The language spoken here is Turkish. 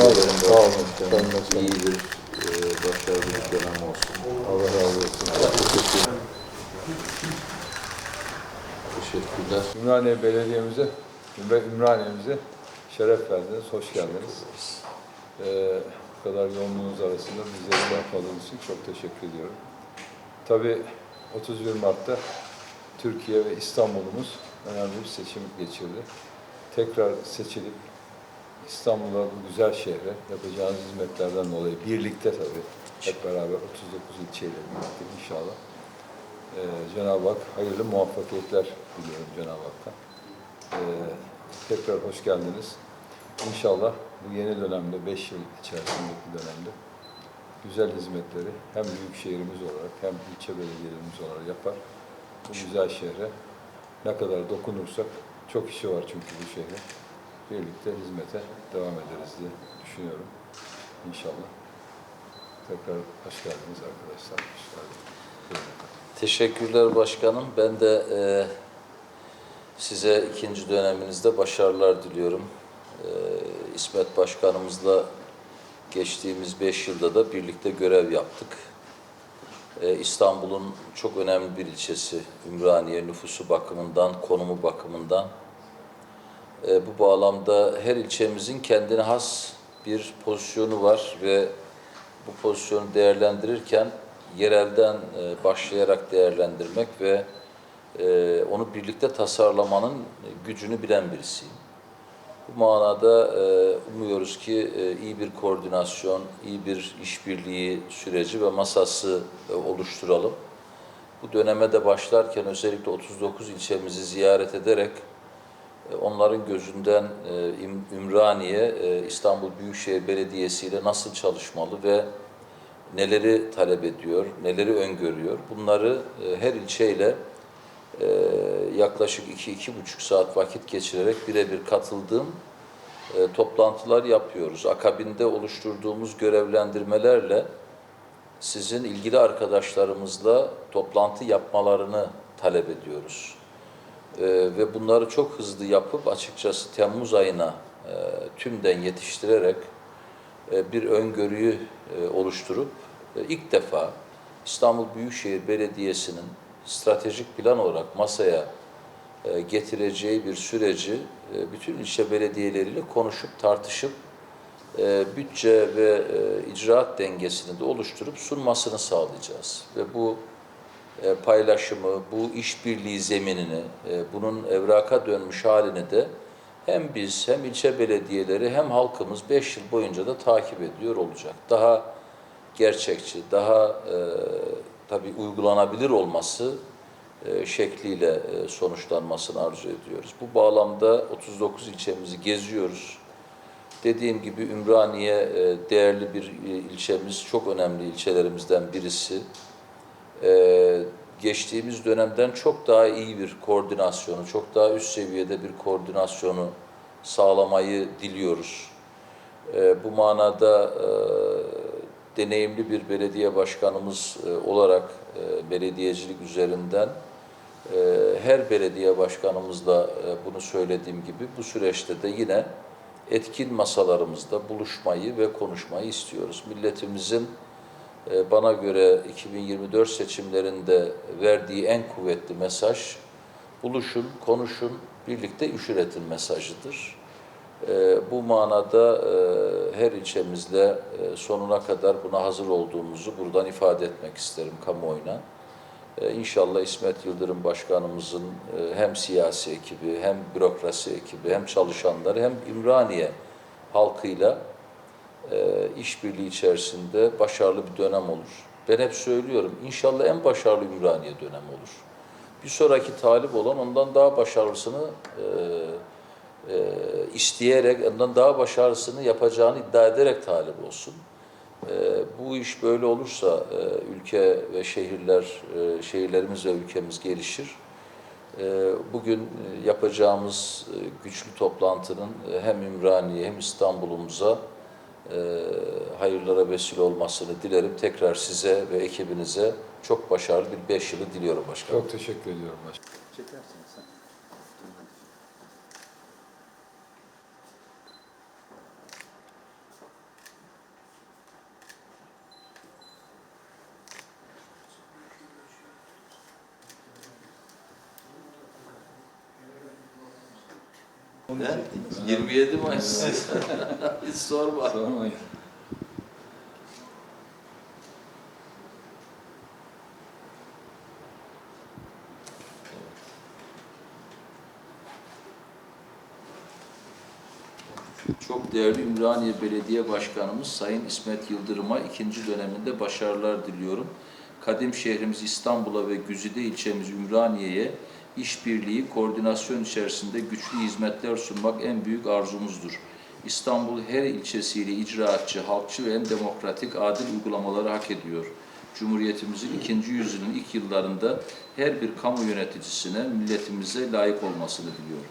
Sağ olun, sağ olun. Başkanım. iyi bir, e, başarılı bir dönem olsun. Allah razı olsun. Teşekkürler. Ümraniye Belediye'mize ve Ümraniye'mize şeref verdiniz, hoş geldiniz. Ee, bu kadar yoğunluğunuz arasında bizleri yapmadığınız için çok teşekkür ediyorum. Tabii 31 Mart'ta Türkiye ve İstanbul'umuz önemli bir seçim geçirdi. Tekrar seçilip İstanbul'a bu güzel şehre yapacağınız hizmetlerden dolayı birlikte tabii hep beraber 39 ilçeyle birlikte inşallah ee, Cenab-ı Hak hayırlı muvaffakiyetler diliyorum Cenab-ı Hak'tan. Ee, tekrar hoş geldiniz. İnşallah bu yeni dönemde, 5 yıl içerisindeki dönemde güzel hizmetleri hem büyük şehrimiz olarak hem ilçe belediyelerimiz olarak yapar. Bu güzel şehre ne kadar dokunursak, çok işi var çünkü bu şehre. Birlikte hizmete devam ederiz diye düşünüyorum. İnşallah. Tekrar hoş geldiniz arkadaşlar. Hoş geldiniz. Teşekkürler başkanım. Ben de e, size ikinci döneminizde başarılar diliyorum. E, İsmet Başkanımızla geçtiğimiz beş yılda da birlikte görev yaptık. E, İstanbul'un çok önemli bir ilçesi Ümraniye nüfusu bakımından, konumu bakımından. E, bu bağlamda her ilçemizin kendine has bir pozisyonu var ve bu pozisyonu değerlendirirken yerelden e, başlayarak değerlendirmek ve e, onu birlikte tasarlamanın gücünü bilen birisiyim. Bu manada e, umuyoruz ki e, iyi bir koordinasyon, iyi bir işbirliği süreci ve masası e, oluşturalım. Bu döneme de başlarken özellikle 39 ilçemizi ziyaret ederek onların gözünden e, Ümraniye, e, İstanbul Büyükşehir Belediyesi ile nasıl çalışmalı ve neleri talep ediyor, neleri öngörüyor. Bunları e, her ilçeyle e, yaklaşık iki, iki buçuk saat vakit geçirerek birebir katıldığım e, toplantılar yapıyoruz. Akabinde oluşturduğumuz görevlendirmelerle sizin ilgili arkadaşlarımızla toplantı yapmalarını talep ediyoruz. E, ve bunları çok hızlı yapıp açıkçası Temmuz ayına e, tümden yetiştirerek e, bir öngörüyü e, oluşturup e, ilk defa İstanbul Büyükşehir Belediyesi'nin stratejik plan olarak masaya e, getireceği bir süreci e, bütün ilçe belediyeleriyle konuşup tartışıp e, bütçe ve e, icraat dengesini de oluşturup sunmasını sağlayacağız. Ve bu paylaşımı, bu işbirliği zeminini, e, bunun evraka dönmüş halini de hem biz hem ilçe belediyeleri hem halkımız 5 yıl boyunca da takip ediyor olacak. Daha gerçekçi, daha e, tabii uygulanabilir olması e, şekliyle e, sonuçlanmasını arzu ediyoruz. Bu bağlamda 39 ilçemizi geziyoruz. Dediğim gibi Ümraniye e, değerli bir e, ilçemiz, çok önemli ilçelerimizden birisi. Ee, geçtiğimiz dönemden çok daha iyi bir koordinasyonu, çok daha üst seviyede bir koordinasyonu sağlamayı diliyoruz. Ee, bu manada e, deneyimli bir belediye başkanımız e, olarak e, belediyecilik üzerinden e, her belediye başkanımızla bunu söylediğim gibi bu süreçte de yine etkin masalarımızda buluşmayı ve konuşmayı istiyoruz. Milletimizin bana göre 2024 seçimlerinde verdiği en kuvvetli mesaj buluşun, konuşun, birlikte iş üretin mesajıdır. E, Bu manada e, her ilçemizle e, sonuna kadar buna hazır olduğumuzu buradan ifade etmek isterim kamuoyuna. E, İnşallah İsmet Yıldırım Başkanımızın e, hem siyasi ekibi, hem bürokrasi ekibi, hem çalışanları, hem İmraniye halkıyla işbirliği içerisinde başarılı bir dönem olur. Ben hep söylüyorum, inşallah en başarılı Ümraniye dönemi olur. Bir sonraki talip olan ondan daha başarılısını e, e, isteyerek, ondan daha başarılısını yapacağını iddia ederek talip olsun. E, bu iş böyle olursa e, ülke ve şehirler, e, şehirlerimiz ve ülkemiz gelişir. E, Bugün e, yapacağımız e, güçlü toplantının hem Ümraniye hem İstanbul'umuza e, hayırlara vesile olmasını dilerim. Tekrar size ve ekibinize çok başarılı bir beş yılı diliyorum başkanım. Çok teşekkür ediyorum başkanım. Çekersin sen. He? 27 Mayıs. Hiç sorma. Sormayın. Çok değerli Ümraniye Belediye Başkanımız Sayın İsmet Yıldırım'a ikinci döneminde başarılar diliyorum. Kadim şehrimiz İstanbul'a ve güzide ilçemiz Ümraniye'ye işbirliği, koordinasyon içerisinde güçlü hizmetler sunmak en büyük arzumuzdur. İstanbul her ilçesiyle icraatçı, halkçı ve en demokratik, adil uygulamaları hak ediyor. Cumhuriyetimizin ikinci yüzyılın ilk yıllarında her bir kamu yöneticisine, milletimize layık olmasını diliyorum.